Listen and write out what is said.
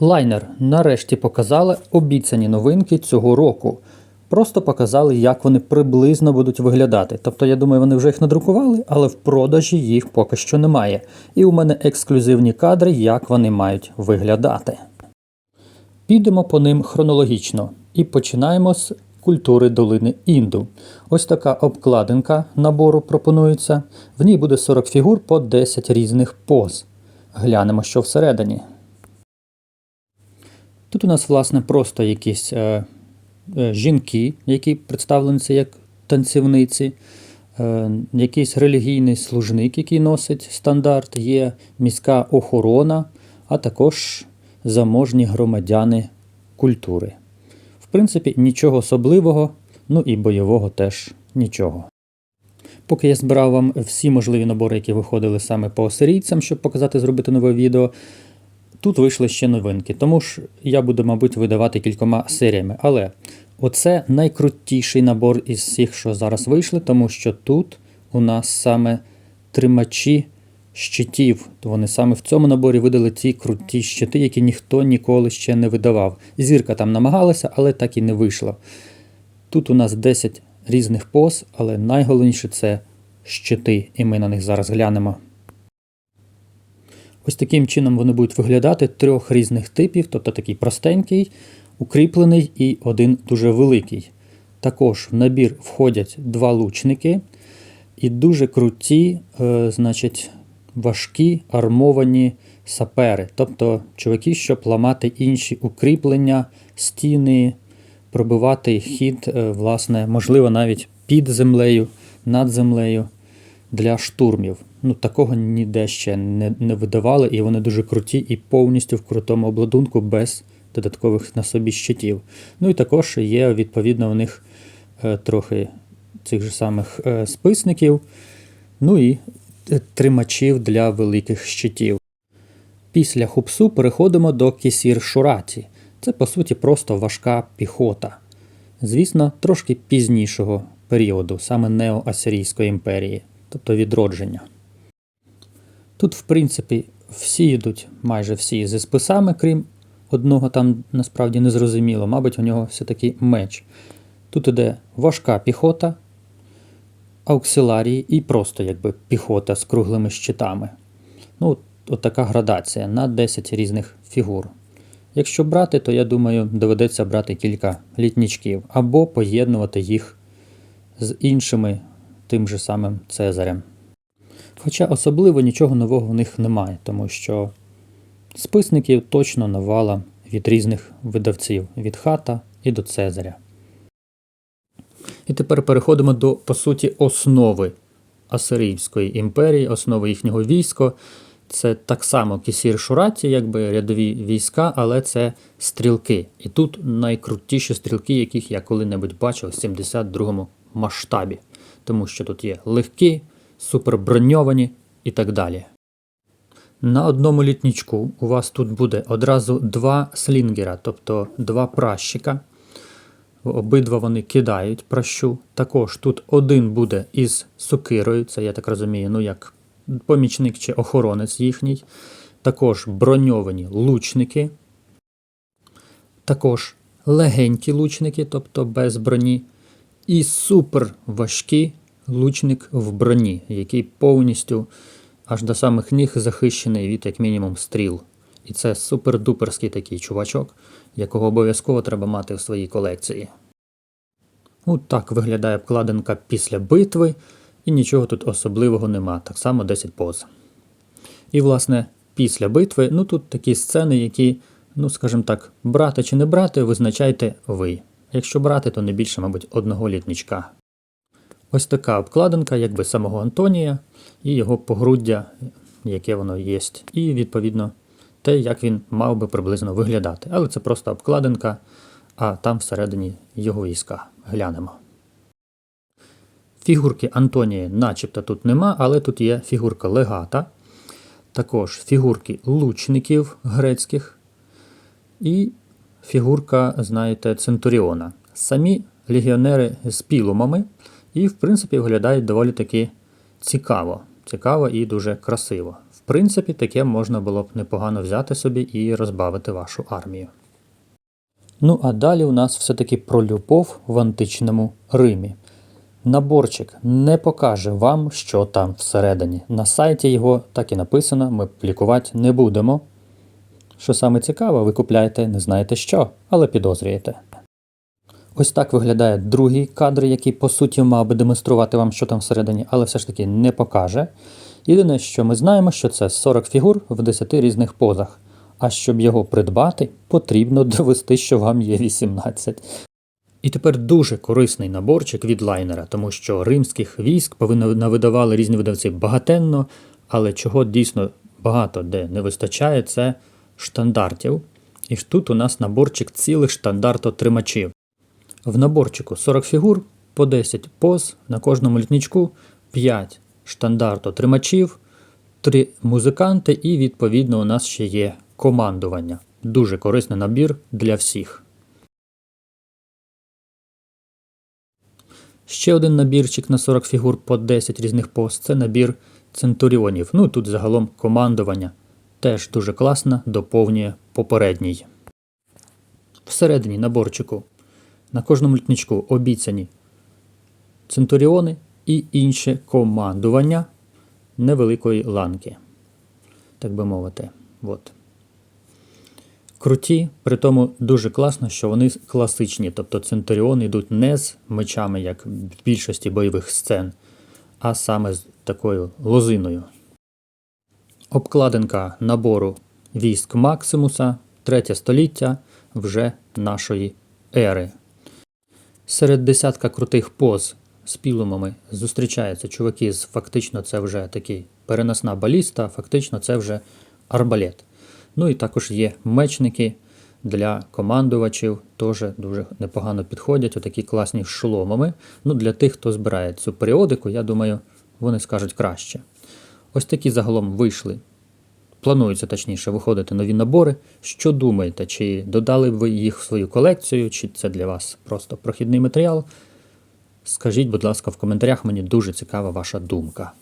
Лайнер нарешті показали обіцяні новинки цього року. Просто показали, як вони приблизно будуть виглядати. Тобто, я думаю, вони вже їх надрукували, але в продажі їх поки що немає. І у мене ексклюзивні кадри, як вони мають виглядати. Підемо по ним хронологічно і починаємо з культури долини Інду. Ось така обкладинка набору пропонується. В ній буде 40 фігур по 10 різних поз. Глянемо, що всередині. Тут у нас, власне, просто якісь е, е, жінки, які представлені як танцівниці, е, якийсь релігійний служник, який носить стандарт, є міська охорона, а також заможні громадяни культури. В принципі, нічого особливого, ну і бойового теж нічого. Поки я збирав вам всі можливі набори, які виходили саме по сирійцям, щоб показати зробити нове відео, тут вийшли ще новинки. Тому ж я буду, мабуть, видавати кількома серіями. Але оце найкрутіший набор із всіх, що зараз вийшли, тому що тут у нас саме тримачі щитів. Вони саме в цьому наборі видали ці круті щити, які ніхто ніколи ще не видавав. Зірка там намагалася, але так і не вийшло. Тут у нас 10 різних поз, але найголовніше це щити, і ми на них зараз глянемо. Ось таким чином вони будуть виглядати трьох різних типів, тобто такий простенький, укріплений і один дуже великий. Також в набір входять два лучники і дуже круті, е, значить, важкі армовані сапери, тобто чуваки, щоб ламати інші укріплення, стіни, пробивати хід, е, власне, можливо, навіть під землею, над землею для штурмів. Ну, такого ніде ще не, не видавали, і вони дуже круті і повністю в крутому обладунку без додаткових на собі щитів. Ну і також є, відповідно, у них е, трохи цих же самих е, списників, ну і е, тримачів для великих щитів. Після хупсу переходимо до кісір Шураті. Це, по суті, просто важка піхота. Звісно, трошки пізнішого періоду, саме Неоасирійської імперії, тобто відродження. Тут, в принципі, всі йдуть, майже всі зі списами, крім одного там насправді не зрозуміло, мабуть, у нього все-таки меч. Тут іде важка піхота, ауксиларії і просто якби піхота з круглими щитами. Ну, от така градація на 10 різних фігур. Якщо брати, то я думаю, доведеться брати кілька літнічків або поєднувати їх з іншими тим же самим Цезарем. Хоча особливо нічого нового в них немає, тому що списників точно навала від різних видавців від хата і до Цезаря. І тепер переходимо до, по суті, основи Асирійської імперії, основи їхнього війська. Це так само кісір Шураті, якби рядові війська, але це стрілки. І тут найкрутіші стрілки, яких я коли-небудь бачив в 72-му масштабі. Тому що тут є легкі, суперброньовані і так далі. На одному літнічку у вас тут буде одразу два слінгера, тобто два пращика. Обидва вони кидають пращу. Також тут один буде із сокирою, це я так розумію, ну як помічник чи охоронець їхній. Також броньовані лучники. Також легенькі лучники, тобто без броні. І супер важкі лучник в броні, який повністю аж до самих ніг захищений від, як мінімум, стріл. І це супер-дуперський такий чувачок, якого обов'язково треба мати в своїй колекції. От так виглядає обкладинка після битви, і нічого тут особливого нема, так само 10 поз. І, власне, після битви, ну тут такі сцени, які, ну скажімо так, брати чи не брати, визначайте ви. Якщо брати, то не більше, мабуть, одного літничка. Ось така обкладинка, якби самого Антонія, і його погруддя, яке воно є, і, відповідно, те, як він мав би приблизно виглядати. Але це просто обкладинка, а там всередині його війська. Глянемо. Фігурки Антонія начебто тут нема, але тут є фігурка легата, також фігурки лучників грецьких і фігурка, знаєте, Центуріона. Самі легіонери з пілумами, і, в принципі, виглядають доволі таки цікаво. Цікаво і дуже красиво. В принципі, таке можна було б непогано взяти собі і розбавити вашу армію. Ну, а далі у нас все-таки про любов в античному Римі. Наборчик не покаже вам, що там всередині. На сайті його так і написано, ми публікувати не будемо. Що саме цікаво, ви купляєте не знаєте що, але підозрюєте. Ось так виглядає другий кадр, який по суті мав би демонструвати вам, що там всередині, але все ж таки не покаже. Єдине, що ми знаємо, що це 40 фігур в 10 різних позах. А щоб його придбати, потрібно довести, що вам є 18. І тепер дуже корисний наборчик від лайнера, тому що римських військ повинно навидавали різні видавці багатенно, але чого дійсно багато де не вистачає, це штандартів. І тут у нас наборчик цілих штандартотримачів. В наборчику 40 фігур по 10 поз, на кожному літничку 5 штандартотримачів, 3 музиканти, і відповідно у нас ще є командування. Дуже корисний набір для всіх. Ще один набірчик на 40 фігур по 10 різних пост це набір центуріонів. Ну тут загалом командування теж дуже класно, доповнює попередній. Всередині наборчику на кожному літничку обіцяні центуріони і інше командування невеликої ланки. Так би мовити. От. Круті, при тому дуже класно, що вони класичні, тобто центуріони йдуть не з мечами, як в більшості бойових сцен, а саме з такою лозиною. Обкладинка набору військ Максимуса, третє століття вже нашої ери. Серед десятка крутих поз з пілумами зустрічаються чуваки з фактично це вже такий переносна баліста, фактично це вже арбалет. Ну і також є мечники для командувачів, теж дуже непогано підходять, отакі класні шоломами. Ну, Для тих, хто збирає цю періодику, я думаю, вони скажуть краще. Ось такі загалом вийшли. Планується точніше виходити нові набори. Що думаєте, чи додали ви їх в свою колекцію, чи це для вас просто прохідний матеріал? Скажіть, будь ласка, в коментарях, мені дуже цікава ваша думка.